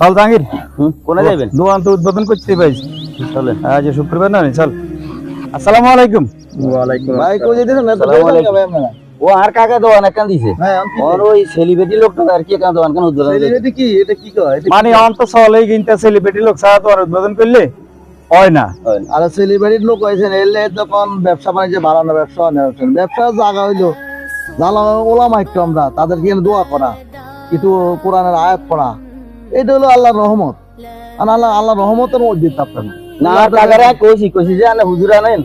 চল জাহাঙ্গীর। কোনে যাবেন দোকান তো উদ্বোধন করতে পাইছি। চলেন। আজ শুক্রবার না নি, চল। আসসালামু আলাইকুম। ওয়ালাইকুম ভাই কই যেতেছেন? না তো ও আর কাকা দোকান একখান দিছে? হ্যাঁ ওর ওই সেলিব্রিটি লোকটা আর কি একখান দোকান কেন উদ্বোধন দিছে? এটা কি? এটা কি কয়? এটা মানে অন্ত চলেই কিনতে সেলিব্রিটি লোক ছাড়া তো আর উদ্বোধন করলে হয় না। আর সেলিব্রিটির লোক হয়েছেন এলে তখন ব্যবসা বাণিজ্য বাড়ানো ব্যবসা নেওয়া ব্যবসা। জায়গা হইল। জালা ওলামা একটু আমরা তাদেরকে দোয়া করা? কিন্তু কোরআনের আয়াত পড়া। এটা হলো আল্লাহর রহমত। আর আল্লাহ আল্লাহ রহমতের মধ্যে আপনার। না কইছি কইছি যে আনে হুজুর আনেন।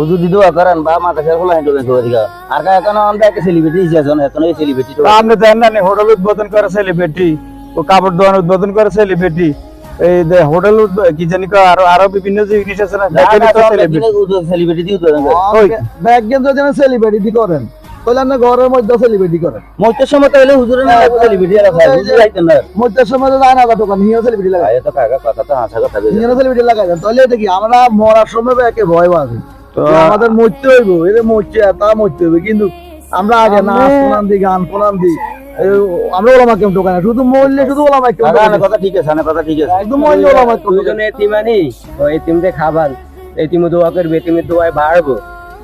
হুজুর দি দোয়া করেন বা মাথা হেঁটে আর কাকা কেন আমরা একটা সেলিব্রিটি হিসেবে এখন এই সেলিব্রিটি আপনি না হোটেল উদ্বোধন করে সেলিব্রিটি ও কাপড় দোকান উদ্বোধন করে সেলিব্রিটি এই যে হোটেল কি জানি আরও আরও বিভিন্ন জিনিস আছে না সেলিব্রিটি দিয়ে সেলিব্রিটি করেন। তাহলে আপনি ঘরের মধ্যে সেলিব্রিটি করেন মধ্যে সময় তো হলে হুজুরের না সেলিব্রিটি আর হুজুর আইতেন না? মধ্যের সময় তো যায় না দোকান হিও সেলিব্রিটি লাগায়। ভাই কাকা কথা তো হাসা কথা হিও সেলিব্রিটি লাগায় তাহলে এটা কি আমরা মরার সময় একে ভয় পাচ্ছি আমাদের মরতে হইব এদের মরছে তা মরতে হইবে। কিন্তু আমরা আগে শোনান গান শোনান এই আমরা ওলামা টোকাই শুধু মরলে শুধু ওলামা আনে কথা ঠিক আছে কথা ঠিক আছে। একদম মরলে ওলামা কেমন দুজনে এতিমানি ও এতিমদের খাবার। এতিম দোয়া করবে এতিমের দোয়ায় বাড়বো।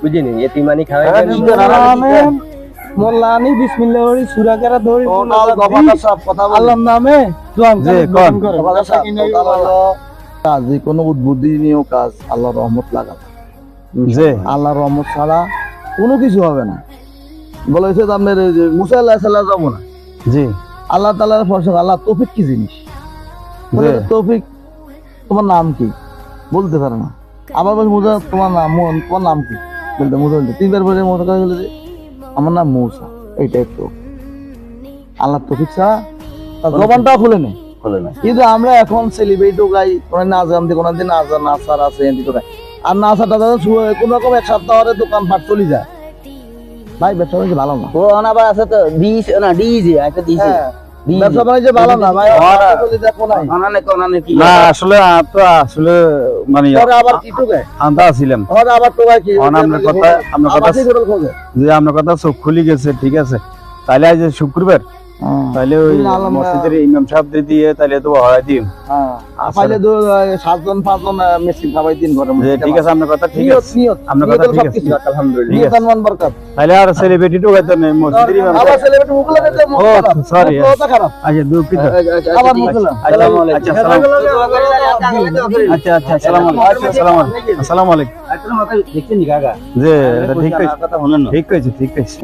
বুঝিনি এতিমানি খাওয়াই মোল্লানি বিসমিল্লাহ করি সূরা কেরা ধরি সব কথা বলি আল্লাহর নামে দোয়া জি, কোন? কাজ যে কোনো উদ্বোধনীয় কাজ আল্লাহর রহমত লাগাবে যে। আল্লাহর রহমত ছাড়া কোনো কিছু হবে না। বলেছে যে আপনার যে মুসা আল্লাহ সাল্লাহ যাব না? জি। আল্লাহ তালার ফসল আল্লাহ তৌফিক কি জিনিস? বলে তৌফিক তোমার নাম কি? বলতে পারে না। আবার বলছে মুজা তোমার নাম মোহন তোমার নাম কি? বলতে মুজা বলতে তিনবার বলে মোজা কাছে বলে আমার নাম মৌসা এইটাই তো আল্লাহ তৌফিক ছাড়া তার খুলে নেই। বলে না কিন্তু আমরা এখন সেলিব্রেট ঢোকাই কোনো নাচ গান দিয়ে কোনো দিন নাচ নাচার আছে এমনি ঢোকাই আর নাচাটা দাদা কোন রকম এক সপ্তাহ হলে দোকান ফাট চলে যায়। ভাই ব্যবসা ভালো না। ও আবার আছে তো দিস না ডিজে একটা হ্যাঁ, ব্যবসা বাণিজ্য ভালো না ভাই। চলে দেখো নাই। অনানে কোনানে কি না আসলে তো আসলে মানে আবার কি আন্দা আবার কি? কথা যে আপনার কথা চোখ খুলি গেছে ঠিক আছে? তাহলে আজ শুক্রবার। তাহলে ওই মসজিদের ইমাম সাহেব দিয়ে তাহলে তো হওয়াই দিন হ্যাঁ। আসলে- দু সাতজন পাঁচজন মেশিন খাবাই দিন ঘরে যে ঠিক আছে আপনার কথা ঠিক আছে। নিয়ত আপনার কথা ঠিক আছে। ঠিক নিয়ত আছে আনমান বরকত। তাহলে আর সেলিব্রিটি ঢুকাইতে নেই মসজিদের ইমাম আবার সাহেব। ছেলেবেটে মুখ ও, কথা খারাপ। আচ্ছা দুঃখিত। আবার মুখ আসসালামু আলাইকুম। আচ্ছা আচ্ছা আচ্ছা আসসালামু আলাইকুম। আসসালামু আলাইকুম। আসসালামু আলাইকুম। দেখছেন নি কাকা যে এটা ঠিক না। ঠিক কইছে ঠিক কইছে।